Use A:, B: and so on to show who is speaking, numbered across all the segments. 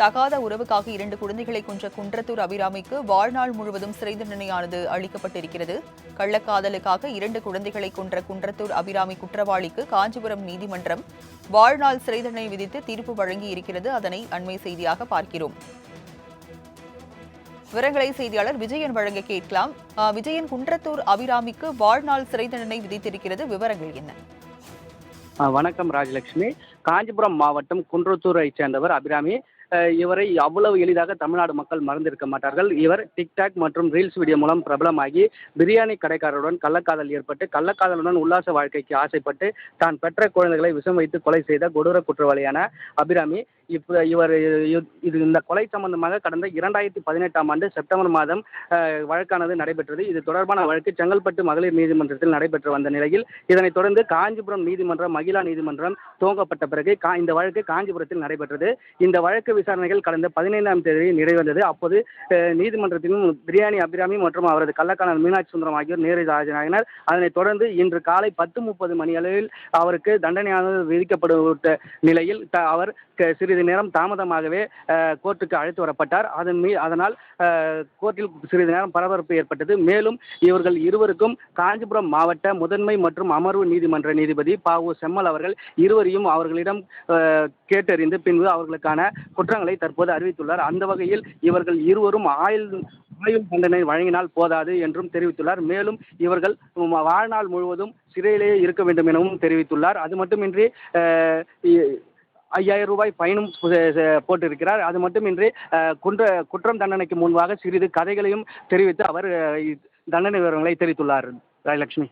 A: தகாத உறவுக்காக இரண்டு குழந்தைகளை கொன்ற குன்றத்தூர் அபிராமிக்கு வாழ்நாள் முழுவதும் சிறை தண்டனையானது அளிக்கப்பட்டிருக்கிறது. கள்ளக்காதலுக்காக இரண்டு குழந்தைகளை கொன்ற குன்றத்தூர் அபிராமி குற்றவாளிக்கு காஞ்சிபுரம் நீதிமன்றம் வாழ்நாள் சிறை தண்டனை விதித்து தீர்ப்பு வழங்கி இருக்கிறது அதனை அண்மை செய்தியாக பார்க்கிறோம். விவரங்களை செய்தியாளர் விஜயன் வழங்க கேட்கலாம். விஜயன் குன்றத்தூர் அபிராமிக்கு வாழ்நாள் சிறை தண்டனை விதித்திருக்கிறது. விவரங்கள் என்ன?
B: வணக்கம் ராஜலட்சுமி. காஞ்சிபுரம் மாவட்டம் குன்றத்தூரை சேர்ந்தவர் அபிராமி. இவரை அவ்வளவு எளிதாக தமிழ்நாடு மக்கள் மறந்திருக்க மாட்டார்கள். இவர் டிக்டாக் மற்றும் ரீல்ஸ் வீடியோ மூலம் பிரபலமாகி பிரியாணி கடைக்காரருடன் கள்ளக்காதல் ஏற்பட்டு கள்ளக்காதலுடன் உல்லாச வாழ்க்கைக்கு ஆசைப்பட்டு தான் பெற்ற குழந்தைகளை விஷம் வைத்து கொலை செய்த கொடூர குற்றவாளியான அபிராமி. இப்போ இவர் இது இந்த கொலை சம்பந்தமாக கடந்த இரண்டாயிரத்தி பதினெட்டாம் ஆண்டு செப்டம்பர் மாதம் வழக்கானது நடைபெற்றது. இது தொடர்பான வழக்கு செங்கல்பட்டு மகளிர் நீதிமன்றத்தில் நடைபெற்று வந்த நிலையில் இதனைத் தொடர்ந்து காஞ்சிபுரம் நீதிமன்றம் மகிழா நீதிமன்றம் துவங்கப்பட்ட பிறகு கா- இந்த வழக்கு காஞ்சிபுரத்தில் நடைபெற்றது. இந்த வழக்கு விசாரணைகள் கடந்த பதினைந்தாம் தேதி நிறைவந்தது அப்போது அஹ், நீதிமன்றத்திலும் பிரியாணி அபிராமி மற்றும் அவரது கள்ளக்கான மீனாட்சி சுந்தரம் ஆகியோர் நேரில் ஆஜராகினர் அதனைத் தொடர்ந்து இன்று காலை பத்து முப்பது மணி அளவில் அவருக்கு தண்டனையானது விதிக்கப்பட்ட நிலையில் அவர் சிறிது நேரம் தாமதமாகவே கோர்ட்டுக்கு அழைத்து வரப்பட்டார். அதன் மீ அதனால் கோர்ட்டில் சிறிது நேரம் பரபரப்பு ஏற்பட்டது. மேலும் இவர்கள் இருவருக்கும் காஞ்சிபுரம் மாவட்ட முதன்மை மற்றும் அமர்வு நீதிமன்ற நீதிபதி ப உ செம்மல் அவர்கள் இருவரையும் அவர்களிடம் கேட்டறிந்து பின்பு அவர்களுக்கான குற்றங்களை தற்போது அறிவித்துள்ளார். அந்த வகையில் இவர்கள் இருவரும் ஆயுள் ஆயுள் தண்டனை வழங்கினால் போதாது என்றும் தெரிவித்துள்ளார். மேலும் இவர்கள் வாழ்நாள் முழுவதும் சிறையிலேயே இருக்க வேண்டும் எனவும் தெரிவித்துள்ளார். அது மட்டுமின்றி இ- ஐயாயிரம் ரூபாய் பயனும் போட்டிருக்கிறார். அது மட்டுமின்றி குன்ற குற்றம் தண்டனைக்கு முன்பாக சிறிது கதைகளையும் தெரிவித்து அவர் தண்டனை விவரங்களை தெரிவித்துள்ளார். ராயலட்சுமி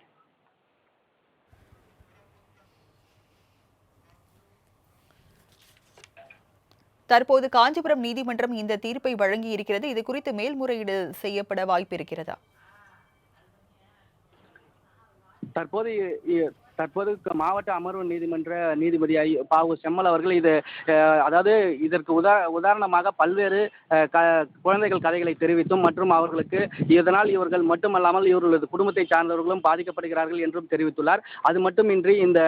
A: தற்போது காஞ்சிபுரம் நீதிமன்றம் இந்த தீர்ப்பை வழங்கி இருக்கிறது இது குறித்து மேல்முறையீடு செய்யப்பட வாய்ப்பு இருக்கிறதா?
B: தற்போது தற்போது மாவட்ட அமர்வு நீதிமன்ற நீதிபதி ஐ ப செம்மல் அவர்கள் இது அதாவது இதற்கு உதா உதாரணமாக பல்வேறு க குழந்தைகள் கதைகளை தெரிவித்தும் மற்றும் அவர்களுக்கு இதனால் இவர்கள் மட்டுமல்லாமல் இவர்களது குடும்பத்தை சார்ந்தவர்களும் பாதிக்கப்படுகிறார்கள் என்றும் தெரிவித்துள்ளார். அது மட்டுமின்றி இந்த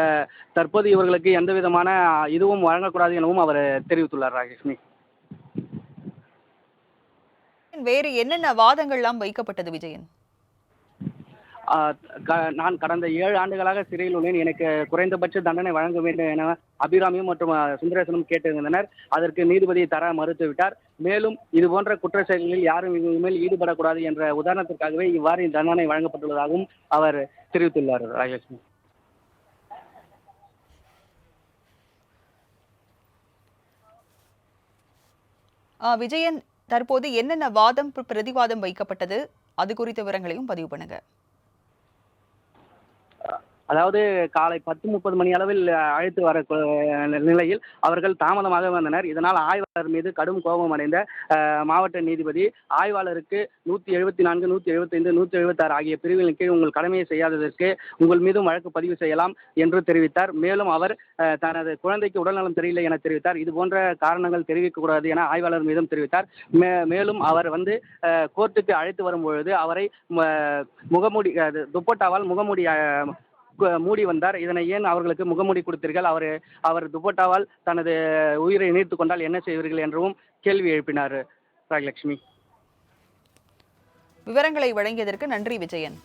B: தற்போது இவர்களுக்கு எந்த விதமான இதுவும் வழங்கக்கூடாது எனவும் அவர் தெரிவித்துள்ளார் ராஜலட்சுமி
A: வேறு என்னென்ன வாதங்கள்லாம் வைக்கப்பட்டது விஜயன்?
B: க- நான் கடந்த ஏழு ஆண்டுகளாக சிறையில் உள்ளேன். எனக்கு குறைந்தபட்ச தண்டனை வழங்க வேண்டும் என அபிராமியும் மற்றும் சுந்தரேசனும் கேட்டிருந்தனர். அதற்கு நீதிபதி தர மறுத்துவிட்டார். மேலும் இது போன்ற குற்ற செயல்களில் யாரும் இனிமேல் ஈடுபடக்கூடாது என்ற உதாரணத்திற்காகவே இவ்வாறு தண்டனை வழங்கப்பட்டுள்ளதாகவும் அவர் தெரிவித்துள்ளார் ராஜலட்சுமி.
A: விஜயன் தற்போது என்னென்ன வாதம் பிரதிவாதம் வைக்கப்பட்டது அது குறித்த விவரங்களையும் பதிவு பண்ணுங்க.
B: அதாவது காலை பத்து முப்பது மணி அளவில் அழைத்து வர நிலையில் அவர்கள் தாமதமாக வந்தனர். இதனால் ஆய்வாளர் மீது கடும் கோபம் அடைந்த மாவட்ட நீதிபதி ஆய்வாளருக்கு நூற்றி எழுபத்தி நான்கு நூற்றி எழுபத்தைந்து நூற்றி எழுபத்தாறு ஆகிய பிரிவுகளின் கீழ் உங்கள் கடமையை செய்யாததற்கு உங்கள் மீதும் வழக்கு பதிவு செய்யலாம் என்று தெரிவித்தார். மேலும் அவர் தனது குழந்தைக்கு உடல்நலம் தெரியவில்லை என தெரிவித்தார். இது போன்ற காரணங்கள் தெரிவிக்கக்கூடாது என ஆய்வாளர் மீதும் தெரிவித்தார். மே மேலும் அவர் வந்து கோர்ட்டுக்கு அழைத்து வரும்பொழுது அவரை முகமூடி அது துப்பட்டாவால் முகமூடி மூடி வந்தார். இதனை ஏன் அவர்களுக்கு முகமூடி கொடுத்தீர்கள்? அவர் அவர் துப்பட்டாவால் தனது உயிரை இணைத்துக் கொண்டால் என்ன செய்வீர்கள் என்றும் கேள்வி எழுப்பினார் ராஜலட்சுமி.
A: விவரங்களை வழங்கியதற்கு நன்றி விஜயன்.